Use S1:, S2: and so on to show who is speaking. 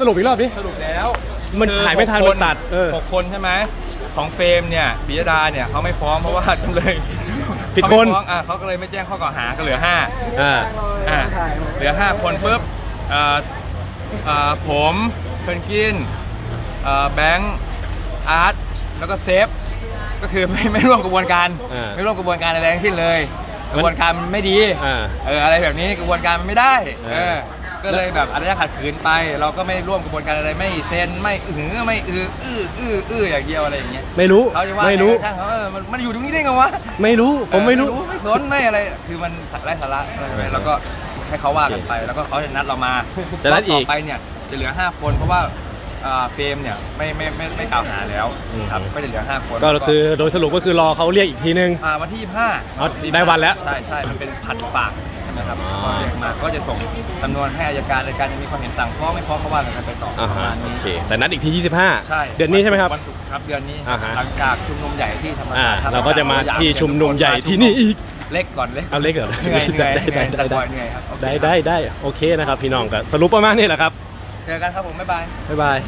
S1: สรุปอีกรอบดิ
S2: สรุปแล้ว
S1: มัน
S2: คือ
S1: ถ่ายไม่ทัน
S2: หก
S1: มันตัดเออ
S2: หกคนใช่ไหมของเฟรมเนี่ยปิยดาเนี่ยเขาไม่ฟ้องเพราะว่าจำเลย
S1: ผิด
S2: เขา
S1: ค
S2: ไม่
S1: น
S2: ฟ้องอะเขาก็เลยไม่แจ้งข้อกล่าวหาก็เหลือห้า
S1: อ่า
S2: อะเหลือ5คนปุ๊บเอ่อเอ่อผมเพนกวินเอ่อแบงค์อาร์ตแล้วก็เซฟก็คือไม่ไม่ร่วมกระบวนการ
S1: อ่า
S2: ไม่ร่วมกระบวนการอะไรทั้งสิ้นเลย กระบวนการมันไม่ดี
S1: อ่า
S2: เอออะไรแบบนี้กระบวนการมันไม่ได้
S1: เออ
S2: เออ ก็เลยแบบอารยะขัดขืนไป เราก็ไม่ร่วมกระบวนการอะไรไม่เซ็นไม่อื้อไม่อืออื้ออื้ออื้ออย่างเดียวอะไรอย่างเงี้ย
S1: ไม่รู้
S2: เขาจะว่า
S1: ไม่รู้
S2: งก็ช่างเขาเออมันมันอยู่ตรงนี้ได้ไงวะ
S1: ไม่รู้ผมไม่รู้
S2: เออไม่สนไม่อะไรคือมันไร้สาระอะไรแบบนี้แล้วก็ให้เขาว่ากันไป แล้วก็เขาจะนัดเรามา
S1: จะนัดอีก
S2: ต่อไปเนี่ยจะเหลือ 5 คนเพราะว่าอ่าเฟรมเนี่ยไม่ไม่ไม่ไม่กล่าวหาแล้ว
S1: อืม
S2: ครับก็จะเหลือ5คน
S1: ก็คือโดยสรุปก็คือรอเขาเรียกอีกทีนึง
S2: อ่าวันที่25
S1: อ๋อได้วันแล้ว
S2: ใช่ใช่มันเป็นผัดฝาก ใช่ไหมครับ
S1: อ๋อ
S2: ก็เรียกมาก็จะส่งสำนวนให้อายการอายการจะมีความเห็นสั่งฟ้องไม่ฟ้องก็ว่ากันไปต่อ
S1: อ่า
S2: ประ
S1: ฮะ
S2: มาณ
S1: โอ
S2: นี้
S1: เคแต่นัดอีกที25
S2: ใช่
S1: เดือนนี้ใช่ไหมครับ
S2: วันศุกร์ครับเดือนนี้
S1: อ่าฮะ
S2: หลังจากชุมนุมใหญ่ที่ธรรม
S1: อ่า
S2: ศาสตร์
S1: เราก็จะมาที่ชุมนุมใหญ่ที่นี่อีก
S2: เล็กก่อนเล็ก
S1: เอาเล็กเหรอ
S2: เหนื่อยเหนื่อย
S1: ได้ได้ได้ได้
S2: เหนื่อยครับโอเค
S1: ได้ได้ได้โอเคนะครับพี่น้องก็สรุปประมาณนี้แหละครับ
S2: เจอกันครับผมบ๊ายบาย
S1: บ๊ายบาย